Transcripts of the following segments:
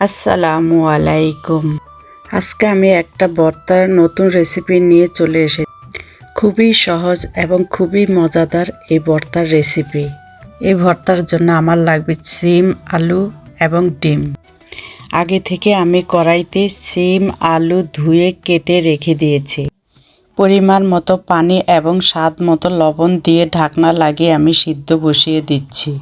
আসসালামু আলাইকুম। আজকে আমি একটা বর্তার নতুন রেসিপি নিয়ে চলে এসেছি। খুবই সহজ এবং খুবই মজাদার এই ভর্তার রেসিপি এই ভর্তার জন্য আমার লাগবে সিম, আলু এবং ডিম। আগে থেকে আমি কড়াইতে সিম, আলু ধুয়ে কেটে রেখে দিয়েছি। পরিমাণ মতো পানি এবং স্বাদ মতো লবণ দিয়ে ঢাকনা লাগিয়ে আমি সিদ্ধ বসিয়ে দিচ্ছি।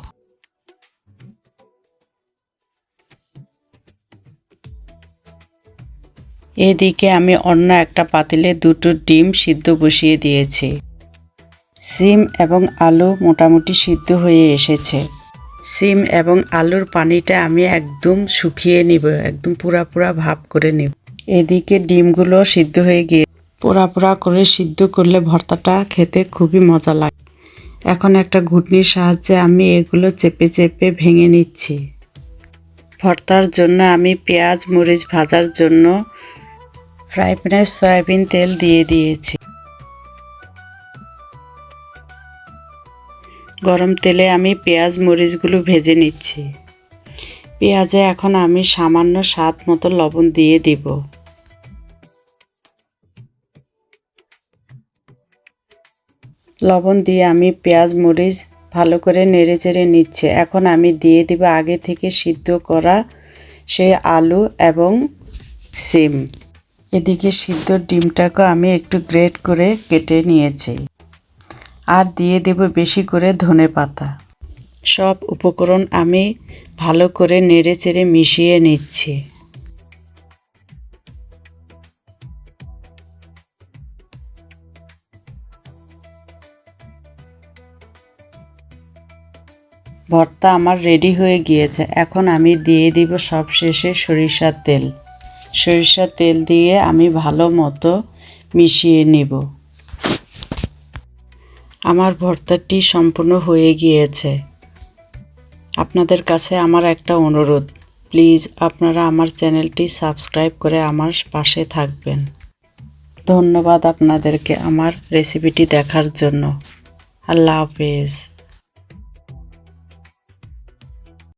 এদিকে আমি অন্য একটা পাতিলে দুটো ডিম সিদ্ধ বসিয়ে দিয়েছি। সিম এবং আলু মোটামুটি সিদ্ধ হয়ে এসেছে। সিম এবং আলুর পানিটা আমি একদম শুকিয়ে নিব, একদম পুরা পুরা ভাব করে নিব। এদিকে ডিমগুলো সিদ্ধ হয়ে গিয়ে পোড়া পোড়া করে সিদ্ধ করলে ভর্তাটা খেতে খুবই মজা লাগে। এখন একটা ঘুটনির সাহায্যে আমি এগুলো চেপে চেপে ভেঙে নিচ্ছি। ভর্তার জন্য আমি পেঁয়াজ, মরিচ ভাজার জন্য ফ্রাই প্যানে সয়াবিন তেল দিয়ে দিয়েছি। গরম তেলে আমি পেঁয়াজ, মরিচগুলো ভেজে নিচ্ছি। পেঁয়াজে এখন আমি সামান্য স্বাদ মতো লবণ দিয়ে দিব। লবণ দিয়ে আমি পেঁয়াজ, মরিচ ভালো করে নেড়ে চেড়ে নিচ্ছে। এখন আমি দিয়ে দিব আগে থেকে সিদ্ধ করা সেই আলু এবং সিম। এদিকে সিদ্ধ ডিমটাকে আমি একটু গ্রেট করে কেটে নিয়েছি। আর দিয়ে দেব বেশি করে ধনে পাতা। সব উপকরণ আমি ভালো করে নেড়ে চেড়ে মিশিয়ে নিচ্ছি। ভর্তা আমার রেডি হয়ে গিয়েছে। এখন আমি দিয়ে দিব সবশেষে সরিষার তেল। সরিষার তেল দিয়ে আমি ভালো মতো মিশিয়ে নিব। আমার ভর্তাটি সম্পূর্ণ হয়ে গিয়েছে। আপনাদের কাছে আমার একটা অনুরোধ, প্লিজ আপনারা আমার চ্যানেলটি সাবস্ক্রাইব করে আমার পাশে থাকবেন। ধন্যবাদ আপনাদেরকে আমার রেসিপিটি দেখার জন্য। আল্লাহ হাফেজ।